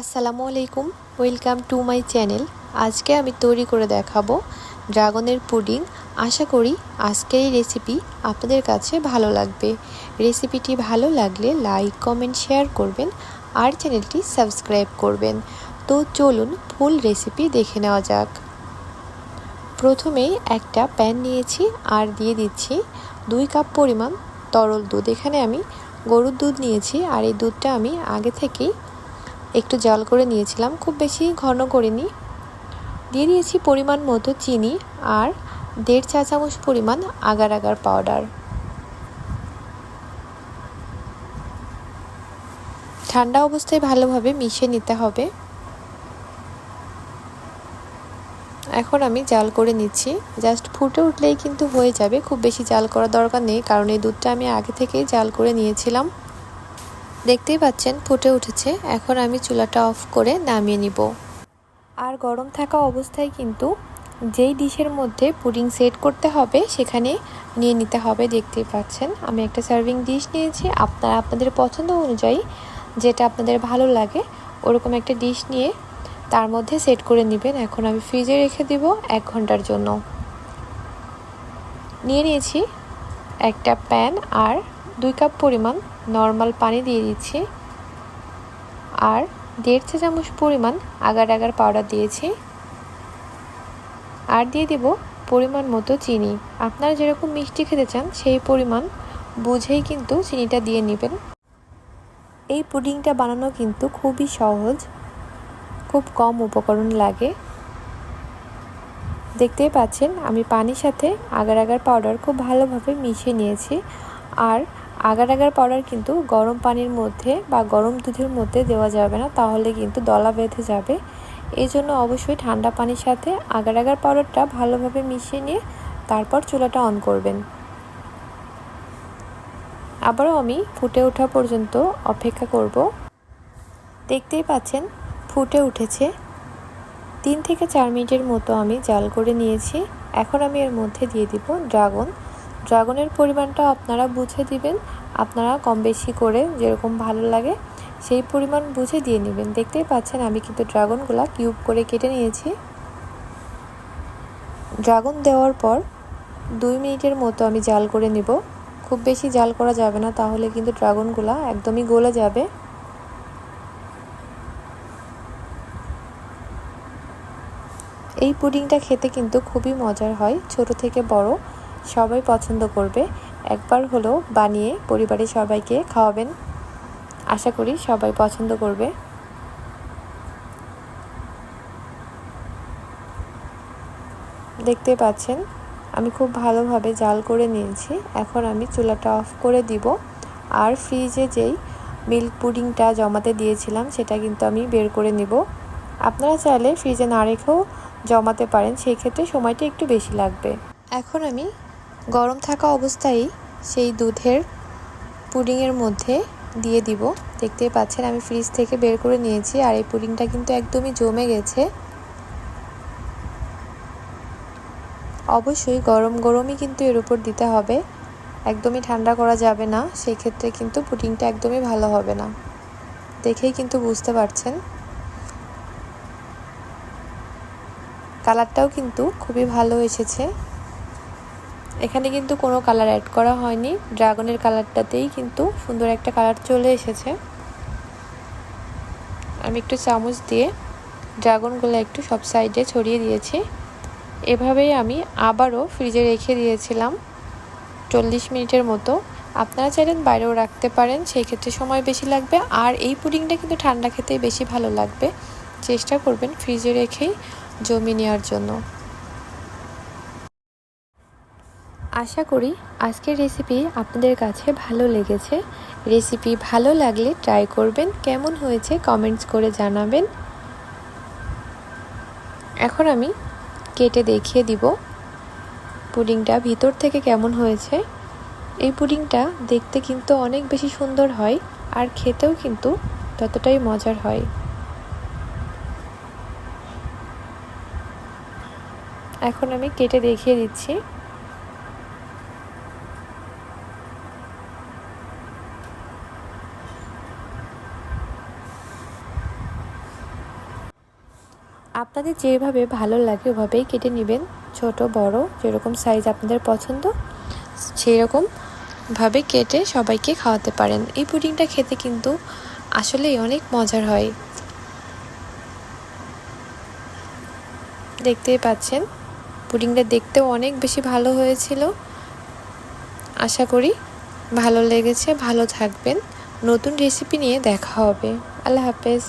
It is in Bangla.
আসসালামু আলাইকুম, ওয়েলকাম টু মাই চ্যানেল। আজকে আমি তৈরি করে দেখাবো ড্রাগনের পুডিং। আশা করি আজকের এই রেসিপি আপনাদের কাছে ভালো লাগবে। রেসিপিটি ভালো লাগলে লাইক, কমেন্ট, শেয়ার করবেন আর চ্যানেলটি সাবস্ক্রাইব করবেন। তো চলুন ফুল রেসিপি দেখে নেওয়া যাক। প্রথমেই একটা প্যান নিয়েছি আর দিয়ে দিচ্ছি দুই কাপ পরিমাণ তরল দুধ। এখানে আমি গরুর দুধ নিয়েছি আর এই দুধটা আমি আগে থেকেই একটু জল করে নিয়েছিলাম, খুব বেশি ঘন করিনি। দিয়ে দিয়েছি পরিমাণ মতো চিনি আর দেড় চা চামচ পরিমাণ আগার আগার পাউডার ঠান্ডা অবস্থায় ভালোভাবে মিশিয়ে নিতে হবে। এখন আমি জাল করে নিচ্ছি। জাস্ট ফুটে উঠলেই কিন্তু হয়ে যাবে, খুব বেশি জাল করার দরকার নেই, কারণ এই দুধটা আমি আগে থেকেই জাল করে নিয়েছিলাম। দেখতেই পাচ্ছেন, ফুটে উঠেছে। এখন আমি চুলাটা অফ করে নামিয়ে নিব। আর গরম থাকা অবস্থায় কিন্তু যেই ডিশের মধ্যে পুডিং সেট করতে হবে, সেখানে নিয়ে নিতে হবে। দেখতেই পাচ্ছেন, আমি একটা সার্ভিং ডিশ নিয়েছি। আপনারা আপনাদের পছন্দ অনুযায়ী যেটা আপনাদের ভালো লাগে, ওরকম একটা ডিশ নিয়ে তার মধ্যে সেট করে নেবেন। এখন আমি ফ্রিজে রেখে দিব এক ঘণ্টার জন্য। নিয়ে নিয়েছি একটা প্যান আর দুই কাপ পরিমাণ নর্মাল পানি দিয়ে দিচ্ছি। আর দেড় চা চামচ পরিমাণ আগার আগার পাউডার দিয়েছি। আর দিয়ে দেব পরিমাণ মতো চিনি। আপনারা যেরকম মিষ্টি খেতে চান, সেই পরিমাণ বুঝেই কিন্তু চিনিটা দিয়ে নেবেন। এই পুডিংটা বানানো কিন্তু খুবই সহজ, খুব কম উপকরণ লাগে। দেখতেই পাচ্ছেন, আমি পানির সাথে আগার আগার পাউডার খুব ভালোভাবে মিশিয়ে নিয়েছি। আর আগার আগার পাউডার কিন্তু গরম পানির মধ্যে বা গরম দুধের মধ্যে দেওয়া যাবে না, তাহলে কিন্তু দলা বেঁধে যাবে। এই জন্য অবশ্যই ঠান্ডা পানির সাথে আগার আগার পাউডারটা ভালোভাবে মিশিয়ে নিয়ে তারপর চুলাটা অন করবেন। আবারও আমি ফুটে ওঠা পর্যন্ত অপেক্ষা করব। দেখতেই পাচ্ছেন, ফুটে উঠেছে। তিন থেকে চার মিনিটের মতো আমি জাল করে নিয়েছি। এখন আমি এর মধ্যে দিয়ে দিব ড্রাগন। ড্রাগনের পরিমাণটা আপনারা বুঝে দিবেন। আপনারা কম বেশি করে যেরকম ভালো লাগে সেই পরিমাণ বুঝে দিয়ে নেবেন। দেখতেই পাচ্ছেন আমি কিন্তু ড্রাগনগুলো কিউব করে কেটে নিয়েছি। ড্রাগন দেওয়ার পর দুই মিনিটের মতো আমি জাল করে নেব। খুব বেশি জাল করা যাবে না, তাহলে কিন্তু ড্রাগনগুলো একদমই গলে যাবে। এই পুডিংটা খেতে কিন্তু খুবই মজার হয়, ছোট থেকে বড়। সবাই পছন্দ করবে। একবার হলেও বানিয়ে পরিবারের সবাইকে খাওয়াবেন। আশা করি সবাই পছন্দ করবে। দেখতে পাচ্ছেন, আমি খুব ভালোভাবে জাল করে নিয়েছি। এখন আমি চুলাটা অফ করে দিব। আর ফ্রিজে যেই মিল্ক পুডিংটা জমাতে দিয়েছিলাম, সেটা কিন্তু আমি বের করে নিব। আপনারা চাইলে ফ্রিজে না রেখেও জমাতে পারেন, সেই ক্ষেত্রে সময়টা একটু বেশি লাগবে। এখন আমি গরম থাকা অবস্থায় সেই দুধের পুডিংয়ের মধ্যে দিয়ে দিব। দেখতেই পাচ্ছেন, আমি ফ্রিজ থেকে বের করে নিয়েছি আর এই পুডিংটা কিন্তু একদমই জমে গেছে। অবশ্যই গরম গরমই কিন্তু এর উপর দিতে হবে। একদমই ঠান্ডা করা যাবে না সেই ক্ষেত্রে কিন্তু পুডিংটা একদমই ভালো হবে না। দেখেই কিন্তু বুঝতে পারছেন। কালারটাও কিন্তু খুবই ভালো এসেছে। এখানে কিন্তু কোনো কালার অ্যাড করা হয়নি। ড্রাগনের কালারটাতেই কিন্তু সুন্দর একটা কালার চলে এসেছে। আমি একটু চামচ দিয়ে ড্রাগনগুলো একটু সব সাইডে ছড়িয়ে দিয়েছি। এভাবেই আমি আবারও ফ্রিজে রেখে দিয়েছিলাম চল্লিশ মিনিটের মতো। আপনারা চাইলেন বাইরেও রাখতে পারেন সেই ক্ষেত্রে সময় বেশি লাগবে। আর এই পুডিংটা কিন্তু ঠান্ডা খেতে বেশি ভালো লাগবে। চেষ্টা করবেন ফ্রিজে রেখেই জমি নেওয়ার জন্য। আশা করি আজকের রেসিপি আপনাদের কাছে ভালো লেগেছে। রেসিপি ভালো লাগলে ট্রাই করবেন। কেমন হয়েছে কমেন্টস করে জানাবেন। এখন আমি কেটে দেখিয়ে দিব পুডিংটা ভিতর থেকে কেমন হয়েছে। এই পুডিংটা দেখতে কিন্তু অনেক বেশি সুন্দর হয় আর খেতেও কিন্তু ততটাই মজার হয়। এখন আমি কেটে দেখিয়ে দিচ্ছি। আপনাদের যেভাবে ভালো লাগে, ওভাবেই কেটে নেবেন। ছোট, বড়, যেরকম সাইজ আপনাদের পছন্দ সেই রকম ভাবে কেটে সবাইকে খাওয়াতে পারেন। এই পুডিংটা খেতে কিন্তু আসলেই অনেক মজার হয়। দেখতেই পাচ্ছেন, পুডিংটা দেখতেও অনেক বেশি ভালো হয়েছিল। আশা করি ভালো লেগেছে, ভালো থাকবেন। নতুন রেসিপি নিয়ে দেখা হবে। আল্লাহ হাফেজ।